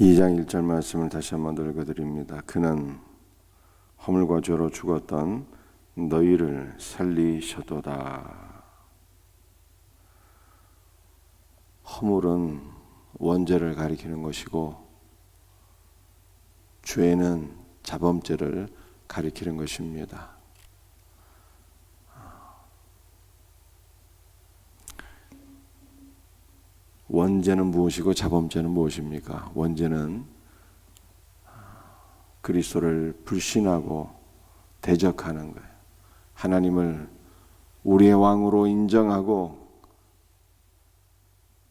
2장 1절 말씀을 다시 한번 읽어드립니다. 그는 허물과 죄로 죽었던 너희를 살리셔도다. 허물은 원죄를 가리키는 것이고 죄는 자범죄를 가리키는 것입니다. 원죄는 무엇이고 자범죄는 무엇입니까? 원죄는 그리스도를 불신하고 대적하는 거예요. 하나님을 우리의 왕으로 인정하고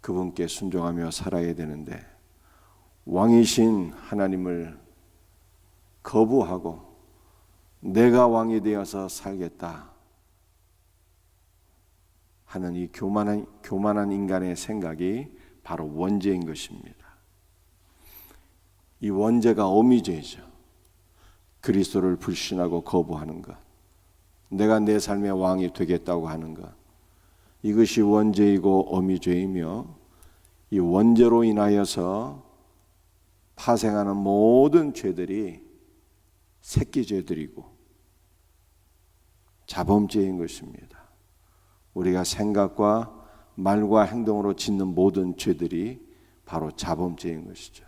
그분께 순종하며 살아야 되는데 왕이신 하나님을 거부하고 내가 왕이 되어서 살겠다 하는 이 교만한 교만한 인간의 생각이 바로 원죄인 것입니다. 이 원죄가 어미죄죠. 그리스도를 불신하고 거부하는 것. 내가 내 삶의 왕이 되겠다고 하는 것. 이것이 원죄이고 어미죄이며 이 원죄로 인하여서 파생하는 모든 죄들이 새끼 죄들이고 자범죄인 것입니다. 우리가 생각과 말과 행동으로 짓는 모든 죄들이 바로 자범죄인 것이죠.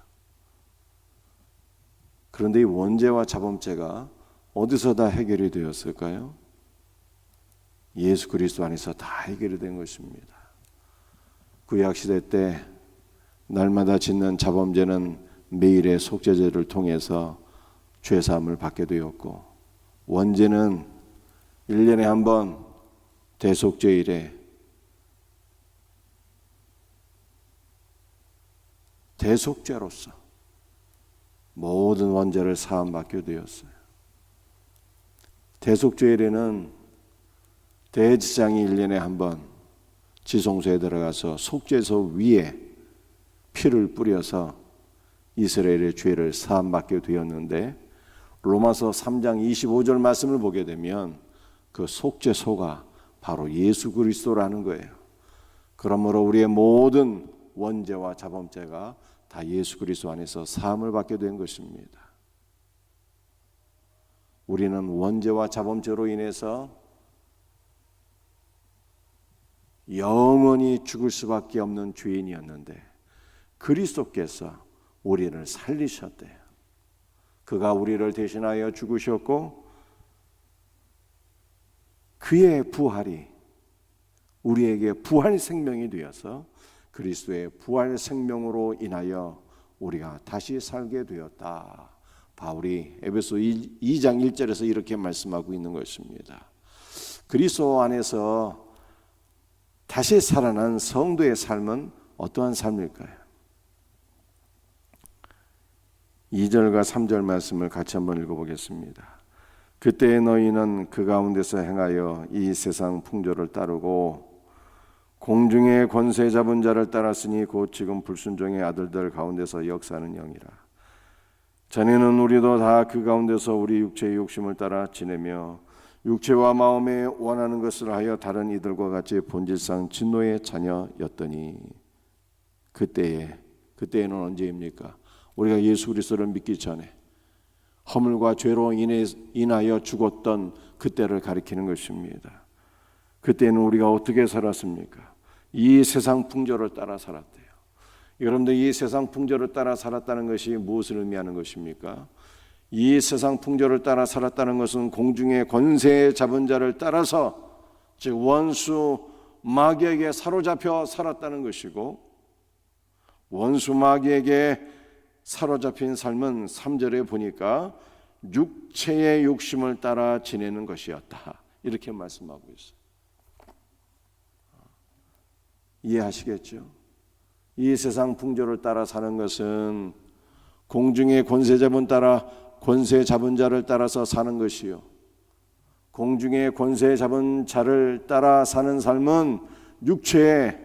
그런데 이 원죄와 자범죄가 어디서 다 해결이 되었을까요? 예수 그리스도 안에서 다 해결이 된 것입니다. 구약 시대 때 날마다 짓는 자범죄는 매일의 속죄제를 통해서 죄 사함을 받게 되었고 원죄는 1년에 한 번 대속죄일에 대속죄로서 모든 원죄를 사함받게 되었어요. 대속죄일에는 대지장이 1년에 한 번 지성소에 들어가서 속죄소 위에 피를 뿌려서 이스라엘의 죄를 사함받게 되었는데 로마서 3장 25절 말씀을 보게 되면 그 속죄소가 바로 예수 그리스도라는 거예요. 그러므로 우리의 모든 원죄와 자범죄가 다 예수 그리스도 안에서 사함을 받게 된 것입니다. 우리는 원죄와 자범죄로 인해서 영원히 죽을 수밖에 없는 죄인이었는데 그리스도께서 우리를 살리셨대요. 그가 우리를 대신하여 죽으셨고 그의 부활이 우리에게 부활 생명이 되어서 그리스도의 부활 생명으로 인하여 우리가 다시 살게 되었다. 바울이 에베소 2장 1절에서 이렇게 말씀하고 있는 것입니다. 그리스도 안에서 다시 살아난 성도의 삶은 어떠한 삶일까요? 2절과 3절 말씀을 같이 한번 읽어보겠습니다. 그때 너희는 그 가운데서 행하여 이 세상 풍조를 따르고 공중의 권세 잡은 자를 따랐으니 곧 지금 불순종의 아들들 가운데서 역사하는 영이라. 전에는 우리도 다 그 가운데서 우리 육체의 욕심을 따라 지내며 육체와 마음에 원하는 것을 하여 다른 이들과 같이 본질상 진노의 자녀였더니 그때에 그때에는 언제입니까? 우리가 예수 그리스도를 믿기 전에 허물과 죄로 인해 인하여 죽었던 그때를 가리키는 것입니다. 그때는 우리가 어떻게 살았습니까? 이 세상 풍조를 따라 살았대요. 여러분들 이 세상 풍조를 따라 살았다는 것이 무엇을 의미하는 것입니까? 이 세상 풍조를 따라 살았다는 것은 공중의 권세 잡은 자를 따라서 즉 원수 마귀에게 사로잡혀 살았다는 것이고 원수 마귀에게 사로잡힌 삶은 3절에 보니까 육체의 욕심을 따라 지내는 것이었다. 이렇게 말씀하고 있어요. 이해하시겠죠? 이 세상 풍조를 따라 사는 것은 공중의 권세 잡은 따라 권세 잡은 자를 따라서 사는 것이요. 공중의 권세 잡은 자를 따라 사는 삶은 육체의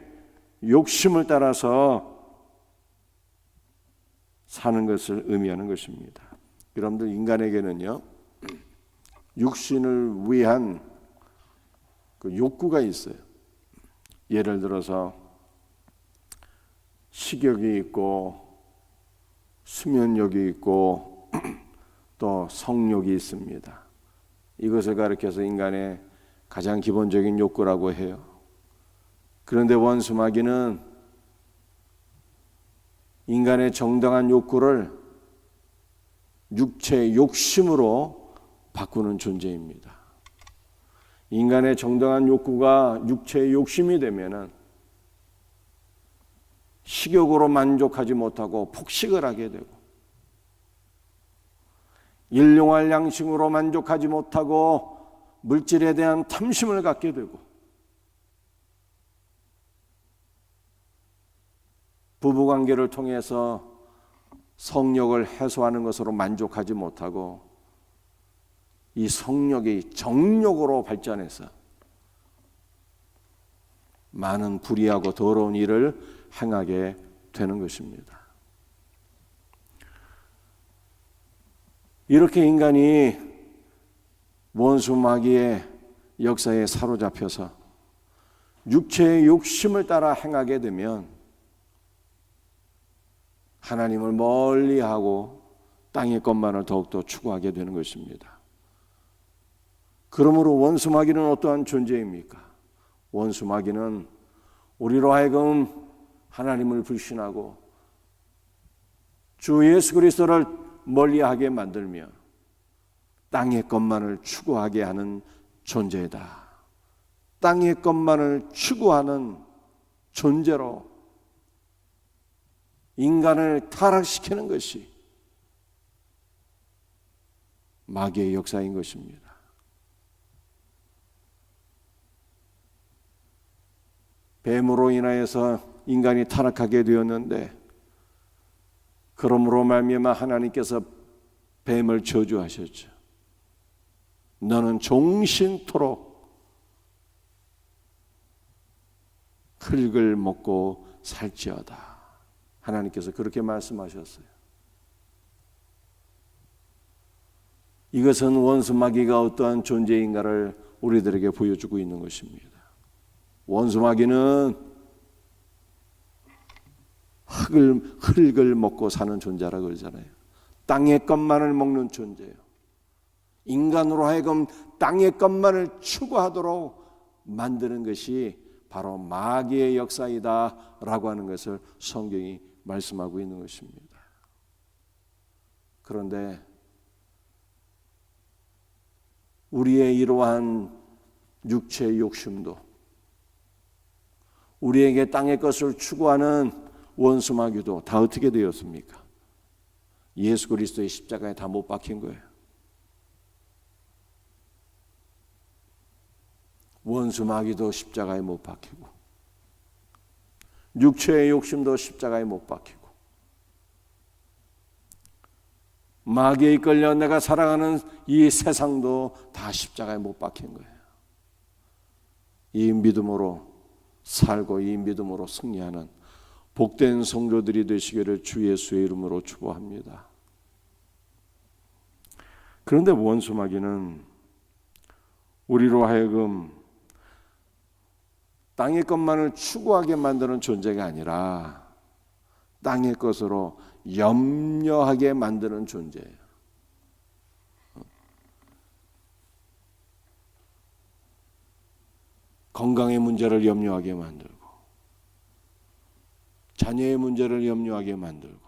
욕심을 따라서 사는 것을 의미하는 것입니다. 여러분들 인간에게는요 육신을 위한 그 욕구가 있어요. 예를 들어서 식욕이 있고 수면욕이 있고 또 성욕이 있습니다. 이것을 가리켜서 인간의 가장 기본적인 욕구라고 해요. 그런데 원수마귀는 인간의 정당한 욕구를 육체 욕심으로 바꾸는 존재입니다. 인간의 정당한 욕구가 육체의 욕심이 되면은 식욕으로 만족하지 못하고 폭식을 하게 되고 일용할 양식으로 만족하지 못하고 물질에 대한 탐심을 갖게 되고 부부 관계를 통해서 성욕을 해소하는 것으로 만족하지 못하고 이 성욕이 정욕으로 발전해서 많은 불의하고 더러운 일을 행하게 되는 것입니다. 이렇게 인간이 원수 마귀의 역사에 사로잡혀서 육체의 욕심을 따라 행하게 되면 하나님을 멀리하고 땅의 것만을 더욱더 추구하게 되는 것입니다. 그러므로 원수 마귀는 어떠한 존재입니까? 원수 마귀는 우리로 하여금 하나님을 불신하고 주 예수 그리스도를 멀리하게 만들며 땅의 것만을 추구하게 하는 존재다. 땅의 것만을 추구하는 존재로 인간을 타락시키는 것이 마귀의 역사인 것입니다. 뱀으로 인하여서 인간이 타락하게 되었는데 그러므로 말미암아 하나님께서 뱀을 저주하셨죠. 너는 종신토록 흙을 먹고 살지어다. 하나님께서 그렇게 말씀하셨어요. 이것은 원수 마귀가 어떠한 존재인가를 우리들에게 보여주고 있는 것입니다. 원수 마귀는 흙을 흙을 먹고 사는 존재라 그러잖아요. 땅의 것만을 먹는 존재예요. 인간으로 하여금 땅의 것만을 추구하도록 만드는 것이 바로 마귀의 역사이다라고 하는 것을 성경이 말씀하고 있는 것입니다. 그런데 우리의 이러한 육체의 욕심도 우리에게 땅의 것을 추구하는 원수 마귀도 다 어떻게 되었습니까? 예수 그리스도의 십자가에 다 못 박힌 거예요. 원수 마귀도 십자가에 못 박히고 육체의 욕심도 십자가에 못 박히고 마귀에 이끌려 내가 살아가는 이 세상도 다 십자가에 못 박힌 거예요. 이 믿음으로 살고 이 믿음으로 승리하는 복된 성도들이 되시기를 주 예수의 이름으로 축복합니다. 그런데 원수 마귀는 우리로 하여금 땅의 것만을 추구하게 만드는 존재가 아니라 땅의 것으로 염려하게 만드는 존재예요. 건강의 문제를 염려하게 만들고 자녀의 문제를 염려하게 만들고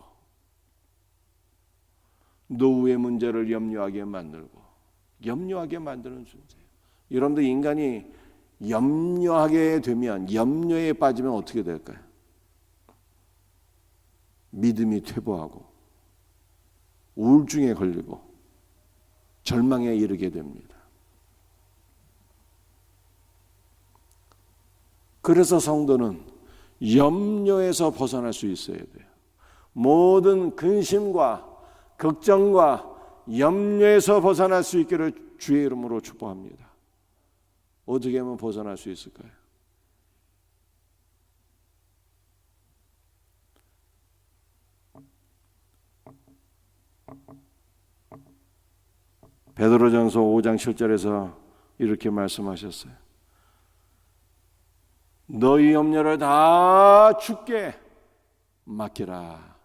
노후의 문제를 염려하게 만들고 염려하게 만드는 존재예요. 여러분들 인간이 염려하게 되면 염려에 빠지면 어떻게 될까요? 믿음이 퇴보하고 우울증에 걸리고 절망에 이르게 됩니다. 그래서 성도는 염려에서 벗어날 수 있어야 돼요. 모든 근심과 걱정과 염려에서 벗어날 수 있기를 주의 이름으로 축복합니다. 어떻게 하면 벗어날 수 있을까요? 베드로전서 5장 7절에서 이렇게 말씀하셨어요. 너희 염려를 다 주께 맡기라.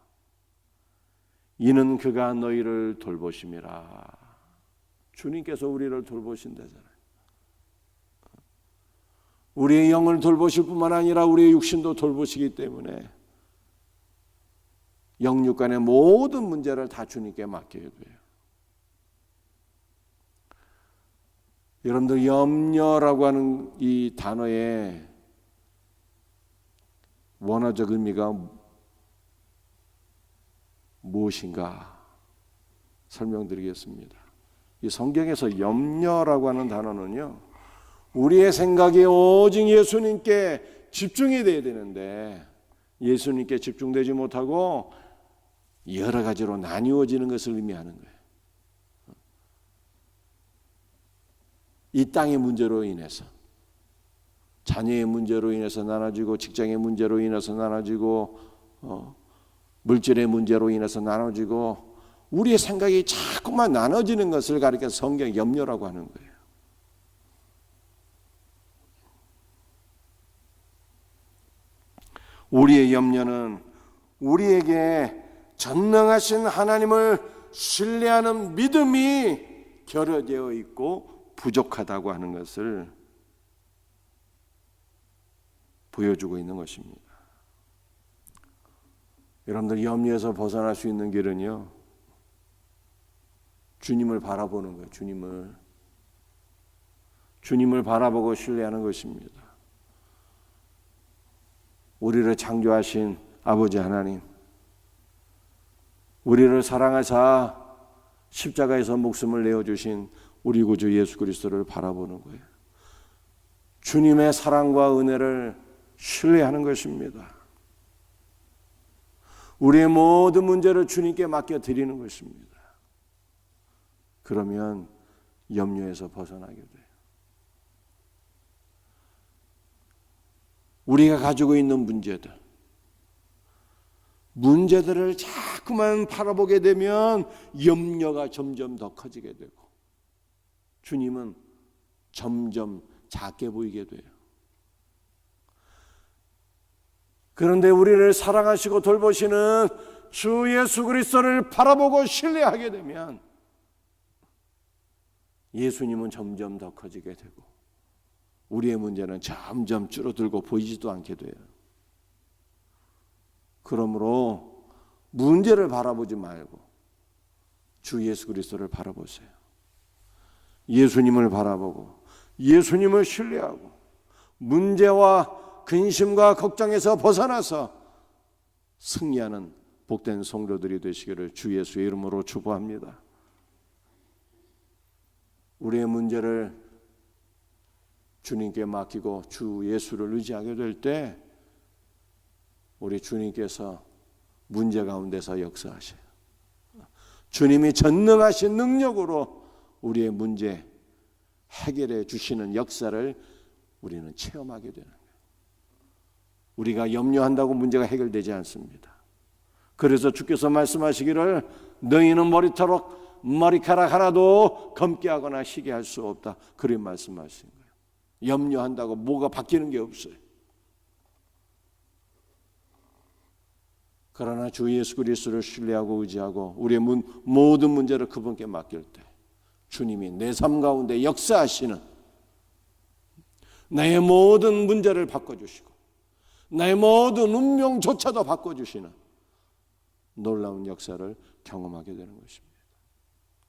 이는 그가 너희를 돌보심이라. 주님께서 우리를 돌보신다잖아요. 우리의 영을 돌보실 뿐만 아니라 우리의 육신도 돌보시기 때문에 영육 간의 모든 문제를 다 주님께 맡겨야 돼요. 여러분들 염려라고 하는 이 단어의 원어적 의미가 무엇인가 설명드리겠습니다. 이 성경에서 염려라고 하는 단어는요. 우리의 생각이 오직 예수님께 집중이 돼야 되는데 예수님께 집중되지 못하고 여러 가지로 나뉘어지는 것을 의미하는 거예요. 이 땅의 문제로 인해서 자녀의 문제로 인해서 나눠지고 직장의 문제로 인해서 나눠지고 어, 물질의 문제로 인해서 나눠지고 우리의 생각이 자꾸만 나눠지는 것을 가리켜 성경 염려라고 하는 거예요. 우리의 염려는 우리에게 전능하신 하나님을 신뢰하는 믿음이 결여되어 있고 부족하다고 하는 것을 보여주고 있는 것입니다. 여러분들 염려에서 벗어날 수 있는 길은요. 주님을 바라보는 거예요. 주님을 주님을 바라보고 신뢰하는 것입니다. 우리를 창조하신 아버지 하나님, 우리를 사랑하사 십자가에서 목숨을 내어 주신 우리 구주 예수 그리스도를 바라보는 거예요. 주님의 사랑과 은혜를 신뢰하는 것입니다. 우리의 모든 문제를 주님께 맡겨 드리는 것입니다. 그러면 염려에서 벗어나게 돼요. 우리가 가지고 있는 문제들, 문제들을 자꾸만 바라보게 되면 염려가 점점 더 커지게 되고, 주님은 점점 작게 보이게 돼요. 그런데 우리를 사랑하시고 돌보시는 주 예수 그리스도를 바라보고 신뢰하게 되면 예수님은 점점 더 커지게 되고 우리의 문제는 점점 줄어들고 보이지도 않게 돼요. 그러므로 문제를 바라보지 말고 주 예수 그리스도를 바라보세요. 예수님을 바라보고 예수님을 신뢰하고 문제와 근심과 걱정에서 벗어나서 승리하는 복된 성도들이 되시기를 주 예수의 이름으로 축복합니다. 우리의 문제를 주님께 맡기고 주 예수를 의지하게 될 때 우리 주님께서 문제 가운데서 역사하셔요. 주님이 전능하신 능력으로 우리의 문제 해결해 주시는 역사를 우리는 체험하게 되는 거예요. 우리가 염려한다고 문제가 해결되지 않습니다. 그래서 주께서 말씀하시기를 너희는 머리털록 머리카락 하나도 검게 하거나 시게 할 수 없다. 그런 말씀하신 거예요. 염려한다고 뭐가 바뀌는 게 없어요. 그러나 주 예수 그리스도를 신뢰하고 의지하고 우리의 문, 모든 문제를 그분께 맡길 때 주님이 내 삶 가운데 역사하시는 나의 모든 문제를 바꿔주시고 나의 모든 운명조차도 바꿔주시는 놀라운 역사를 경험하게 되는 것입니다.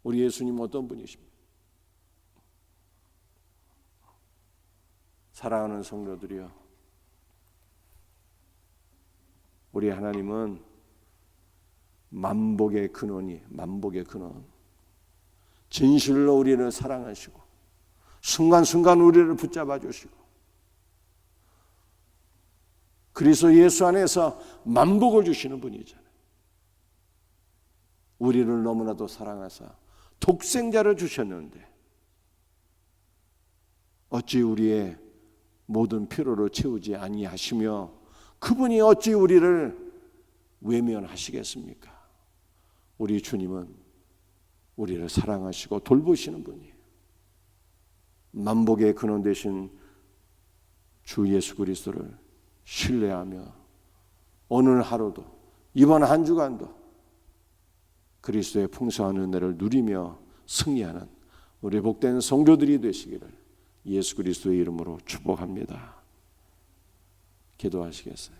우리 예수님 어떤 분이십니까? 사랑하는 성도들이여, 우리 하나님은 만복의 근원이 만복의 근원, 진실로 우리를 사랑하시고 순간순간 우리를 붙잡아 주시고 그리스도 예수 안에서 만복을 주시는 분이잖아요. 우리를 너무나도 사랑하사 독생자를 주셨는데 어찌 우리의 모든 필요를 채우지 아니하시며 그분이 어찌 우리를 외면하시겠습니까? 우리 주님은 우리를 사랑하시고 돌보시는 분이에요. 만복의 근원 되신 주 예수 그리스도를 신뢰하며 오늘 하루도 이번 한 주간도 그리스도의 풍성한 은혜를 누리며 승리하는 우리 복된 성도들이 되시기를 예수 그리스도의 이름으로 축복합니다. 기도하시겠어요?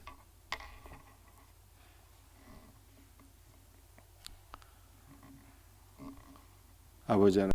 아버지 하나님